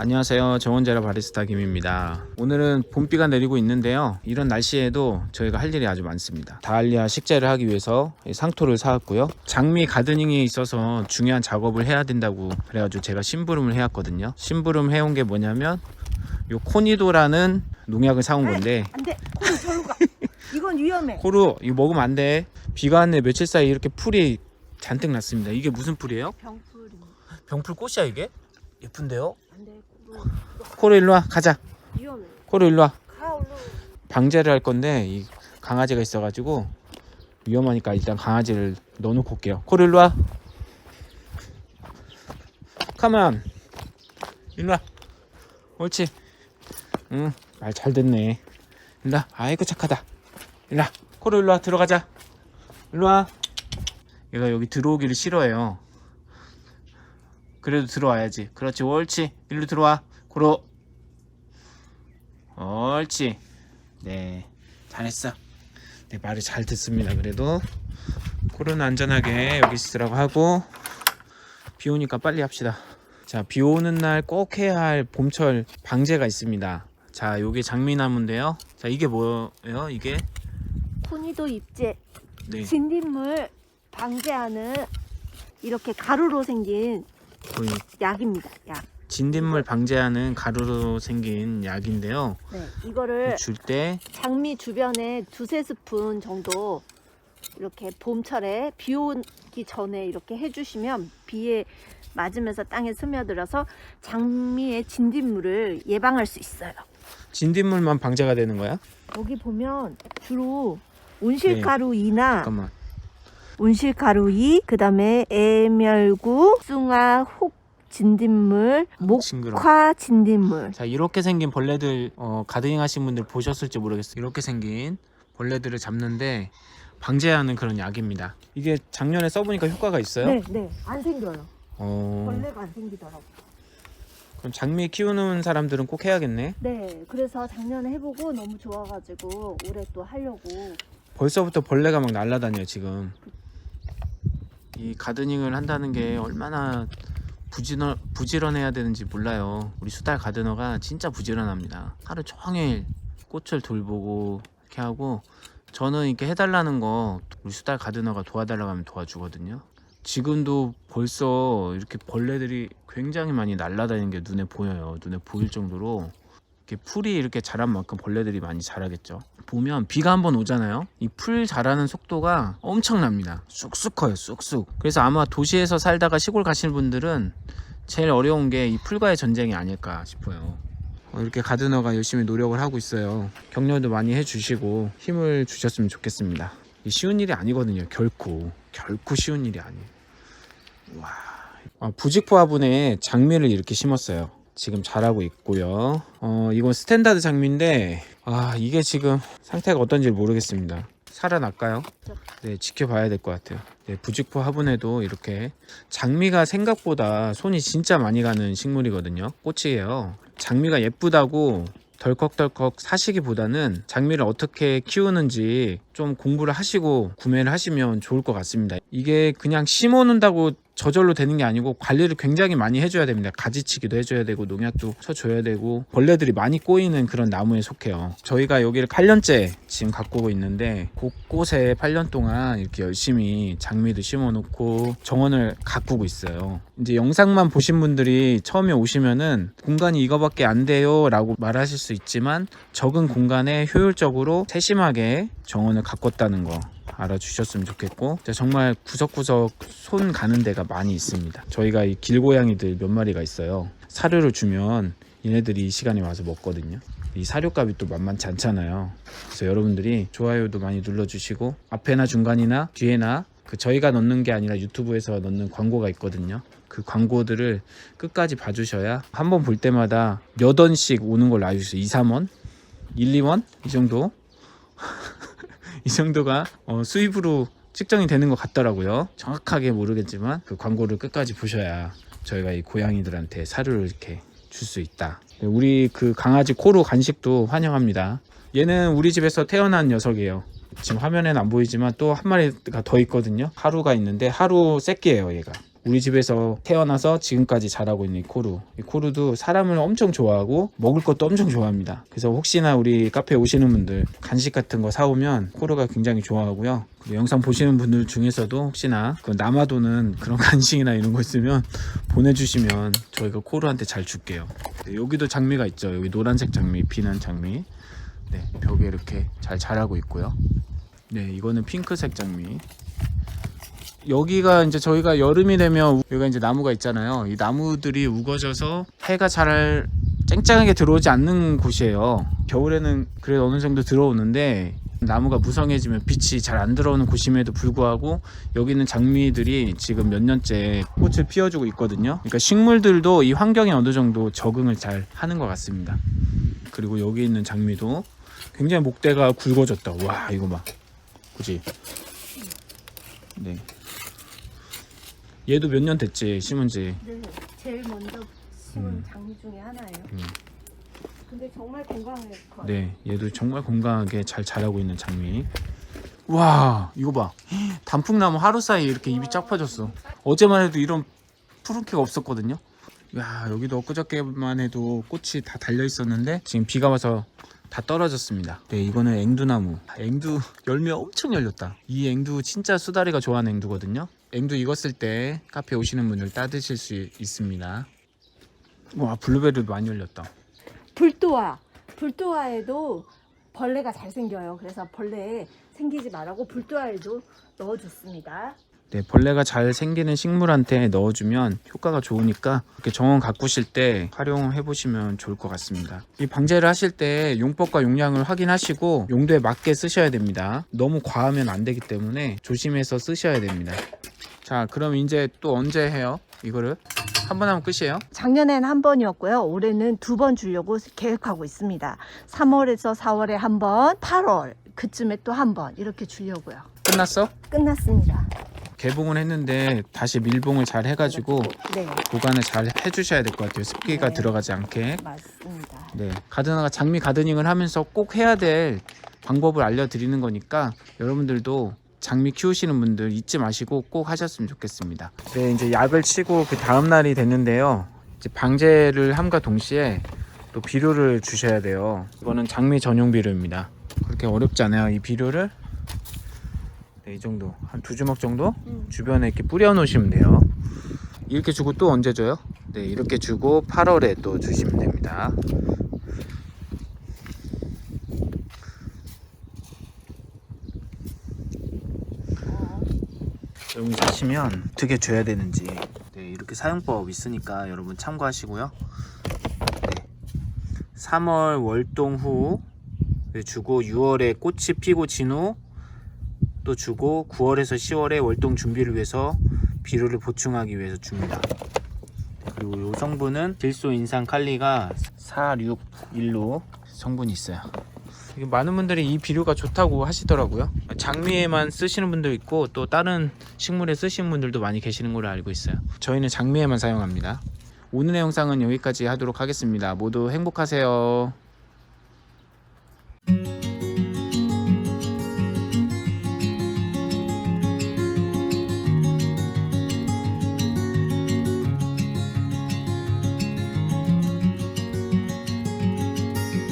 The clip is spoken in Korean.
안녕하세요. 정원자라 바리스타 김입니다. 오늘은 봄비가 내리고 있는데요. 이런 날씨에도 저희가 할 일이 아주 많습니다. 다알리아 식재를 하기 위해서 이 상토를 사왔고요. 장미 가드닝에 있어서 중요한 작업을 해야 된다고 그래가지고 제가 심부름을 해왔거든요. 심부름 해온 게 뭐냐면 요 코니도라는 농약을 사온 건데 안돼 코로 절로 가 이건 위험해 코루 이거 먹으면 안 돼. 비가 왔네 며칠 사이 이렇게 풀이 잔뜩 났습니다. 이게 무슨 풀이에요? 병풀입니다 병풀 꽃이야 이게? 예쁜데요? 안돼 코로 일로 와 가자. 위험해 코루 일로 와. 가 얼른 방제를 할 건데 이 강아지가 있어가지고 위험하니까 일단 강아지를 넣어놓고 올게요. 코르 일로 와. 가만. 일로 와. 옳지. 응, 말잘 듣네. 일로 와. 아이고 착하다. 일로 와. 코르 일로 와. 들어가자. 일로 와. 얘가 여기 들어오기를 싫어해요. 그래도 들어와야지. 그렇지. 옳지. 일로 들어와. 코로. 옳지. 네, 잘했어. 네, 말을 잘 듣습니다. 그래도 코로나 안전하게 여기 있으라고 하고 비 오니까 빨리 합시다. 자, 비 오는 날 꼭 해야 할 봄철 방제가 있습니다. 자, 요게 장미나무인데요. 자, 이게 뭐예요? 이게 코니도 입제 네, 진딧물 방제하는 이렇게 가루로 생긴 거의 약입니다 약 진딧물 방제하는 가루로 생긴 약인데요. 네, 이거를 줄 때 장미 주변에 두세 스푼 정도 이렇게 봄철에 비 오기 전에 이렇게 해주시면 비에 맞으면서 땅에 스며들어서 장미의 진딧물을 예방할 수 있어요. 진딧물만 방제가 되는 거야? 여기 보면 주로 온실가루 이나 잠깐만. 온실가루 이 그다음에 애멸구, 숭아, 혹 진딧물, 징그러워. 목화 진딧물. 자 이렇게 생긴 벌레들 어, 가드닝 하신 분들 보셨을지 모르겠어요 이렇게 생긴 벌레들을 잡는데 방제하는 그런 약입니다 이게 작년에 써보니까 효과가 있어요? 네, 네, 안 생겨요. 어, 벌레가 안 생기더라고. 그럼 장미 키우는 사람들은 꼭 해야겠네 네, 그래서 작년에 해보고 너무 좋아가지고 올해 또 하려고. 벌써부터 벌레가 막 날아다녀요 지금 이 가드닝을 한다는 게 얼마나 부지런, 부지런해야 되는지 몰라요. 우리 수달 가드너가 진짜 부지런합니다. 하루 종일 꽃을 돌보고 이렇게 하고 저는 이렇게 해달라는 거 우리 수달 가드너가 도와달라고 하면 도와주거든요. 지금도 벌써 이렇게 벌레들이 굉장히 많이 날아다니는 게 눈에 보여요. 눈에 보일 정도로 이렇게 풀이 이렇게 자란 만큼 벌레들이 많이 자라겠죠. 보면 비가 한번 오잖아요. 이 풀 자라는 속도가 엄청납니다. 쑥쑥 커요, 쑥쑥. 그래서 아마 도시에서 살다가 시골 가시는 분들은 제일 어려운 게 이 풀과의 전쟁이 아닐까 싶어요. 어, 이렇게 가드너가 열심히 노력을 하고 있어요. 격려도 많이 해주시고 힘을 주셨으면 좋겠습니다. 이 쉬운 일이 아니거든요. 결코 결코 쉬운 일이 아니에요. 와, 아, 부직포 화분에 장미를 이렇게 심었어요. 지금 자라고 있고요. 어, 이건 스탠다드 장미인데 아 이게 지금 상태가 어떤지 모르겠습니다. 살아날까요? 네, 지켜봐야 될 것 같아요. 네, 부직포 화분에도 이렇게 장미가 생각보다 손이 진짜 많이 가는 식물이거든요. 꽃이에요. 장미가 예쁘다고 덜컥덜컥 사시기보다는 장미를 어떻게 키우는지 좀 공부를 하시고 구매를 하시면 좋을 것 같습니다. 이게 그냥 심어 놓는다고 저절로 되는 게 아니고 관리를 굉장히 많이 해줘야 됩니다. 가지치기도 해줘야 되고 농약도 쳐줘야 되고 벌레들이 많이 꼬이는 그런 나무에 속해요. 저희가 여기를 8년째 지금 가꾸고 있는데 곳곳에 8년 동안 이렇게 열심히 장미도 심어놓고 정원을 가꾸고 있어요. 이제 영상만 보신 분들이 처음에 오시면은 공간이 이거밖에 안 돼요 라고 말하실 수 있지만 적은 공간에 효율적으로 세심하게 정원을 가꿨다는 거 알아주셨으면 좋겠고 정말 구석구석 손 가는 데가 많이 있습니다. 저희가 이 길고양이들 몇 마리가 있어요. 사료를 주면 얘네들이 이 시간에 와서 먹거든요. 이 사료값이 또 만만치 않잖아요. 그래서 여러분들이 좋아요도 많이 눌러주시고 앞에나 중간이나 뒤에나 그 저희가 넣는 게 아니라 유튜브에서 넣는 광고가 있거든요. 그 광고들을 끝까지 봐주셔야 한 번 볼 때마다 몇 원씩 오는 알고 있어요. 2, 3원? 1, 2원? 이 정도 이 정도가 어, 수입으로 측정이 되는 것 같더라고요. 정확하게 모르겠지만 그 광고를 끝까지 보셔야 저희가 이 고양이들한테 사료를 이렇게 줄 수 있다. 우리 그 강아지 코로 간식도 환영합니다. 얘는 우리 집에서 태어난 녀석이에요. 지금 화면에는 안 보이지만 또 한 마리가 더 있거든요. 하루가 있는데 하루 새끼예요, 얘가. 우리 집에서 태어나서 지금까지 자라고 있는 이 코루. 이 코루도 사람을 엄청 좋아하고 먹을 것도 엄청 좋아합니다. 그래서 혹시나 우리 카페 오시는 분들 간식 같은 거 사오면 코루가 굉장히 좋아하고요. 그리고 영상 보시는 분들 중에서도 혹시나 그 남아도는 그런 간식이나 이런 거 있으면 보내주시면 저희가 코루한테 잘 줄게요. 네, 여기도 장미가 있죠. 여기 노란색 장미, 피는 장미. 네, 벽에 이렇게 잘 자라고 있고요. 네, 이거는 핑크색 장미. 여기가 이제 저희가 여름이 되면 여기가 이제 나무가 있잖아요. 이 나무들이 우거져서 해가 잘 쨍쨍하게 들어오지 않는 곳이에요. 겨울에는 그래도 어느 정도 들어오는데 나무가 무성해지면 빛이 잘 안 들어오는 곳임에도 불구하고 여기 있는 장미들이 지금 몇 년째 꽃을 피워주고 있거든요. 그러니까 식물들도 이 환경에 어느 정도 적응을 잘 하는 것 같습니다. 그리고 여기 있는 장미도 굉장히 목대가 굵어졌다. 와 이거 봐, 그지? 네. 얘도 몇 년 됐지 심은 지. 네, 제일 먼저 심은 음. 장미 중에 하나예요. 음. 근데 정말 건강해요. 네, 얘도 정말 건강하게 잘 자라고 있는 장미. 와, 이거 봐. 단풍나무 하루 사이에 이렇게 잎이 쫙 펴졌어. 어제만 해도 이런 푸른기가 없었거든요. 야, 여기도 엊그저께만 해도 꽃이 다 달려 있었는데 지금 비가 와서 다 떨어졌습니다. 네, 이거는 앵두나무. 앵두 열매 엄청 열렸다. 이 앵두 진짜 수다리가 좋아하는 앵두거든요. 앵두 익었을 때 카페 오시는 분들 따드실 수 있습니다. 와, 블루베리도 많이 열렸다. 불도화. 불도화에도 벌레가 잘 생겨요. 그래서 벌레 생기지 말라고 불도화에도 넣어줬습니다. 네, 벌레가 잘 생기는 식물한테 넣어주면 효과가 좋으니까 이렇게 정원 가꾸실 때 활용해 보시면 좋을 것 같습니다. 이 방제를 하실 때 용법과 용량을 확인하시고 용도에 맞게 쓰셔야 됩니다. 너무 과하면 안 되기 때문에 조심해서 쓰셔야 됩니다. 자, 그럼 이제 또 언제 해요? 이거를 한 번 하면 끝이에요? 작년엔 한 번이었고요. 올해는 두 번 주려고 계획하고 있습니다. 3월에서 4월에 한 번, 8월 그쯤에 또 한 번 이렇게 주려고요. 끝났어? 끝났습니다. 개봉을 했는데 다시 밀봉을 잘 해가지고 네, 보관을 잘 해주셔야 될 것 같아요. 습기가 네. 들어가지 않게. 맞습니다. 네, 가드너가 장미 가드닝을 하면서 꼭 해야 될 방법을 알려드리는 거니까 여러분들도 장미 키우시는 분들 잊지 마시고 꼭 하셨으면 좋겠습니다. 네, 이제 약을 치고 그 다음 날이 됐는데요. 이제 방제를 함과 동시에 또 비료를 주셔야 돼요. 이거는 장미 전용 비료입니다. 그렇게 어렵지 않아요. 이 비료를 네, 이 정도 한 두 주먹 정도 음. 주변에 이렇게 뿌려 놓으시면 돼요. 이렇게 주고 또 언제 줘요? 네, 이렇게 주고 8월에 또 주시면 됩니다. 여러분 사시면 어떻게 줘야 되는지 네, 이렇게 사용법 있으니까 여러분 참고하시고요. 네. 3월 월동 후 네, 주고 6월에 꽃이 피고 진 후 또 주고 9월에서 10월에 월동 준비를 위해서 비료를 보충하기 위해서 줍니다. 네, 그리고 이 성분은 질소 인산 칼리가 461로 성분이 있어요. 많은 분들이 이 비료가 좋다고 하시더라고요. 장미에만 쓰시는 분도 있고 또 다른 식물에 쓰시는 분들도 많이 계시는 걸로 알고 있어요. 저희는 장미에만 사용합니다. 오늘의 영상은 여기까지 하도록 하겠습니다. 모두 행복하세요.